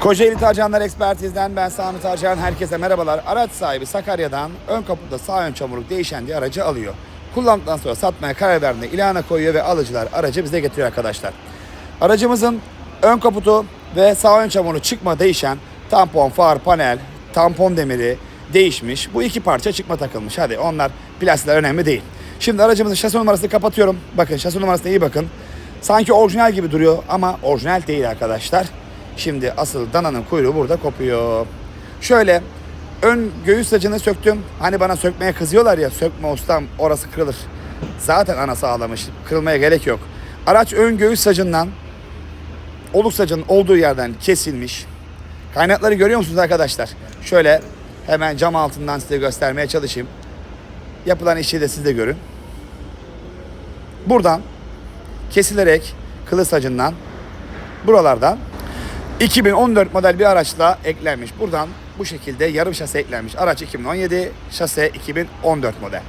Kocaeli Tarcanlar Ekspertiz'den ben Sami Tarcan. Herkese merhabalar. Araç sahibi Sakarya'dan ön kaputta sağ ön çamurluk değişen diye aracı alıyor. Kullandıktan sonra satmaya karar verdiğinde ilana koyuyor ve alıcılar aracı bize getiriyor arkadaşlar. Aracımızın ön kaputu ve sağ ön çamurluğu çıkma değişen tampon, far, panel, tampon demiri değişmiş. Bu iki parça çıkma takılmış. Hadi onlar plastikler önemli değil. Şimdi aracımızın şasi numarasını kapatıyorum. Bakın şasi numarasına iyi bakın. Sanki orijinal gibi duruyor ama orijinal değil arkadaşlar. Şimdi asıl dananın kuyruğu burada kopuyor. Şöyle ön göğüs sacını söktüm. Hani bana sökmeye kızıyorlar ya sökme ustam orası kırılır. Zaten ana sağlamış. Kırılmaya gerek yok. Araç ön göğüs sacından oluk sacının olduğu yerden kesilmiş. Kaynakları görüyor musunuz arkadaşlar? Şöyle hemen cam altından size göstermeye çalışayım. Yapılan işi de siz de görün. Buradan kesilerek kılıç sacından buralardan 2014 model bir araçla eklenmiş. Buradan bu şekilde yarım şase eklenmiş. Araç 2017, şase 2014 model.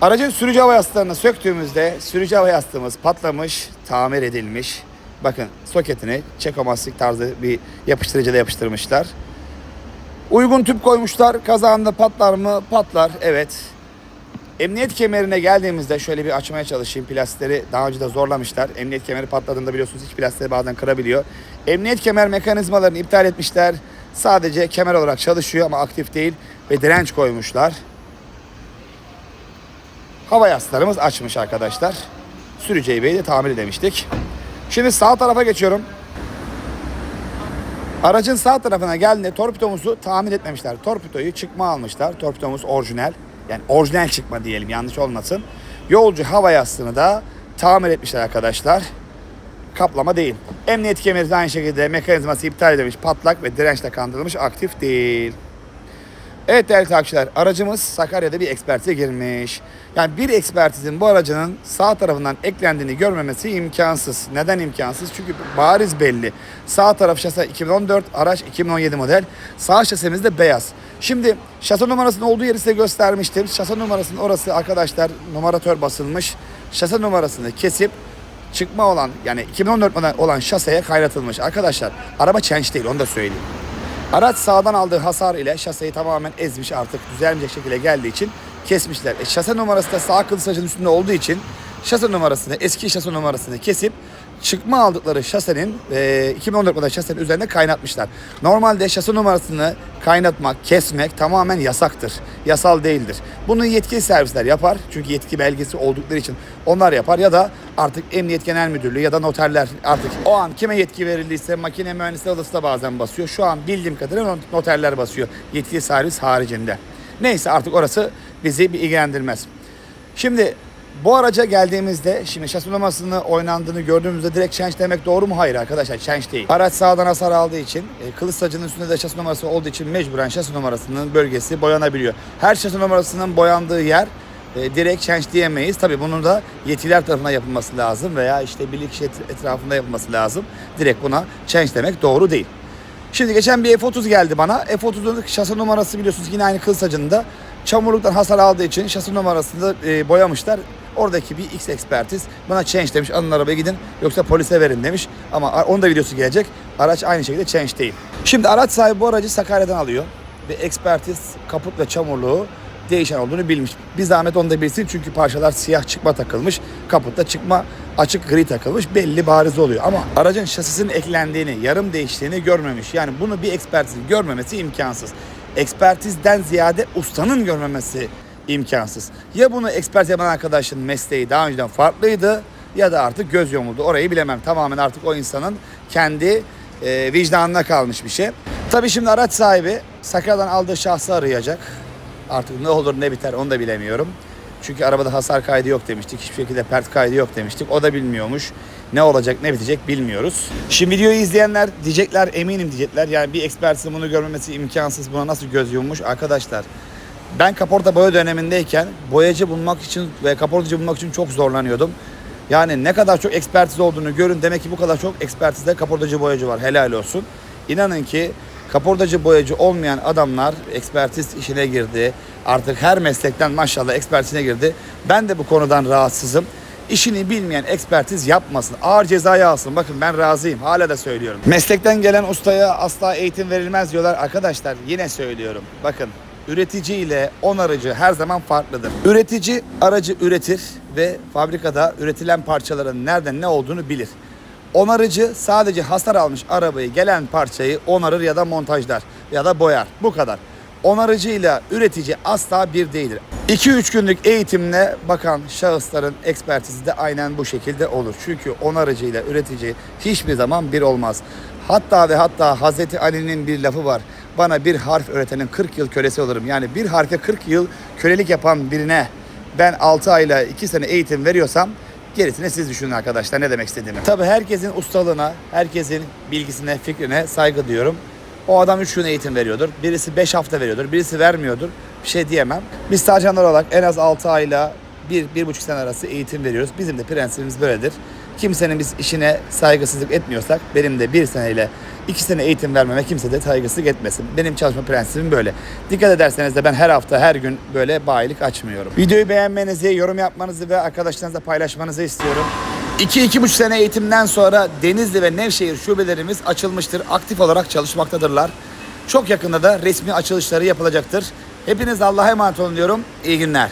Aracın sürücü hava yastıklarını söktüğümüzde sürücü hava yastığımız patlamış, tamir edilmiş. Bakın soketini çekomastik tarzı bir yapıştırıcıyla yapıştırmışlar. Uygun tüp koymuşlar. Kazağında patlar mı? Patlar. Evet. Emniyet kemerine geldiğimizde şöyle bir açmaya çalışayım. Plastikleri daha önce de zorlamışlar. Emniyet kemeri patladığında biliyorsunuz iç plastikleri bazen kırabiliyor. Emniyet kemer mekanizmalarını iptal etmişler. Sadece kemer olarak çalışıyor ama aktif değil ve direnç koymuşlar. Hava yastıklarımız açmış arkadaşlar. Sürücü Bey'i de tamir demiştik. Şimdi sağ tarafa geçiyorum. Aracın sağ tarafına geldiğinde torpidomuzu tamir etmemişler. Torpidoyu çıkma almışlar. Torpidomuz orijinal. Yani orijinal çıkma diyelim yanlış olmasın. Yolcu hava yastığını da tamir etmişler arkadaşlar. Kaplama değil. Emniyet kemeri de aynı şekilde mekanizması iptal edilmiş. Patlak ve dirençle kandırılmış. Aktif değil. Evet değerli takipçiler aracımız Sakarya'da bir ekspertize girmiş. Yani bir ekspertizin bu aracının sağ tarafından eklendiğini görmemesi imkansız. Neden imkansız? Çünkü bariz belli. Sağ taraf şase 2014, araç 2017 model. Sağ şasemiz de beyaz. Şimdi şase numarasının olduğu yeri size göstermiştim. Şase numarasının orası arkadaşlar numaratör basılmış. Şase numarasını kesip çıkma olan yani 2014 model olan şaseye kaynatılmış. Arkadaşlar araba change değil onu da söyleyeyim. Araç sağdan aldığı hasar ile şaseyi tamamen ezmiş artık düzelmeyecek şekilde geldiği için kesmişler. E, şase numarası da sağ kıl sacın üstünde olduğu için şase numarasını eski şase numarasını kesip çıkma aldıkları şasenin e, 2014 model şasenin üzerine kaynatmışlar. Normalde şase numarasını kaynatmak, kesmek tamamen yasaktır. Yasal değildir. Bunu yetkili servisler yapar. Çünkü yetki belgesi oldukları için onlar yapar ya da artık Emniyet Genel Müdürlüğü ya da noterler artık o an kime yetki verildiyse makine mühendisleri odası da bazen basıyor. Şu an bildiğim kadarıyla noterler basıyor. Yetkili servis haricinde. Neyse artık orası bizi bir ilgilendirmez. Şimdi bu araca geldiğimizde şimdi şasi numarasını oynandığını gördüğümüzde direkt change demek doğru mu? Hayır arkadaşlar change değil. Araç sağdan hasar aldığı için e, kılıç sacının üstünde de şasi numarası olduğu için mecburen şasi numarasının bölgesi boyanabiliyor. Her şasi numarasının boyandığı yer e, direkt change diyemeyiz. Tabii bunun da yetkililer tarafından yapılması lazım veya işte birlik etrafında yapılması lazım. Direkt buna change demek doğru değil. Şimdi geçen bir F30 geldi bana. F30'un şasi numarası biliyorsunuz yine aynı kıl sacında. Çamurluktan hasar aldığı için şasi numarasını e, boyamışlar. Oradaki bir X ekspertiz bana change demiş alın arabaya gidin yoksa polise verin demiş. Ama onun da videosu gelecek. Araç aynı şekilde change değil. Şimdi araç sahibi bu aracı Sakarya'dan alıyor. Ve ekspertiz kaput ve çamurluğu değişen olduğunu bilmiş. Bir zahmet onu da bilsin çünkü parçalar siyah çıkma takılmış. Kaputta çıkma açık gri takılmış belli bariz oluyor. Ama aracın şasisinin eklendiğini, yarım değiştiğini görmemiş. Yani bunu bir ekspertizin görmemesi imkansız. Ekspertizden ziyade ustanın görmemesi imkansız. Ya bunu ekspert yapan arkadaşın mesleği daha önceden farklıydı ya da artık göz yumuldu. Orayı bilemem. Tamamen artık o insanın kendi e, vicdanına kalmış bir şey. Tabii şimdi araç sahibi Sakarya'dan aldığı şahsı arayacak. Artık ne olur ne biter onu da bilemiyorum. Çünkü arabada hasar kaydı yok demiştik. Hiçbir şekilde pert kaydı yok demiştik. O da bilmiyormuş. Ne olacak ne bitecek bilmiyoruz. Şimdi videoyu izleyenler diyecekler eminim diyecekler. Yani bir ekspertin bunu görmemesi imkansız. Buna nasıl göz yummuş? Arkadaşlar ben kaporta boya dönemindeyken boyacı bulmak için ve kaportacı bulmak için çok zorlanıyordum. Yani ne kadar çok ekspertiz olduğunu görün. Demek ki bu kadar çok ekspertizde kaportacı boyacı var. Helal olsun. İnanın ki kaportacı boyacı olmayan adamlar ekspertiz işine girdi. Artık her meslekten maşallah ekspertizine girdi. Ben de bu konudan rahatsızım. İşini bilmeyen ekspertiz yapmasın. Ağır cezayı alsın. Bakın ben razıyım. Hala da söylüyorum. Meslekten gelen ustaya asla eğitim verilmez diyorlar. Arkadaşlar yine söylüyorum. Bakın üretici ile onarıcı her zaman farklıdır. Üretici aracı üretir ve fabrikada üretilen parçaların nereden ne olduğunu bilir. Onarıcı sadece hasar almış arabayı gelen parçayı onarır ya da montajlar ya da boyar. Bu kadar. Onarıcıyla üretici asla bir değildir. 2-3 günlük eğitimle bakan şahısların ekspertizi de aynen bu şekilde olur. Çünkü onarıcıyla üretici hiçbir zaman bir olmaz. Hatta ve hatta Hazreti Ali'nin bir lafı var. Bana bir harf öğretenin 40 yıl kölesi olurum. Yani bir harfe 40 yıl kölelik yapan birine ben 6 ayla 2 sene eğitim veriyorsam Gerisini siz düşünün arkadaşlar ne demek istediğimi. Tabii herkesin ustalığına, herkesin bilgisine, fikrine saygı duyuyorum. O adam 3 gün eğitim veriyordur. Birisi 5 hafta veriyordur. Birisi vermiyordur. Bir şey diyemem. Biz stajyenler olarak en az 6 ayla 1-1,5 sene arası eğitim veriyoruz. Bizim de prensibimiz böyledir. Kimsenin biz işine saygısızlık etmiyorsak benim de bir seneyle iki sene eğitim vermeme kimse de saygısızlık etmesin. Benim çalışma prensibim böyle. Dikkat ederseniz de ben her hafta her gün böyle bayilik açmıyorum. Videoyu beğenmenizi, yorum yapmanızı ve arkadaşlarınızla paylaşmanızı istiyorum. 2-2,5 sene eğitimden sonra Denizli ve Nevşehir şubelerimiz açılmıştır. Aktif olarak çalışmaktadırlar. Çok yakında da resmi açılışları yapılacaktır. Hepiniz Allah'a emanet olun diyorum. İyi günler.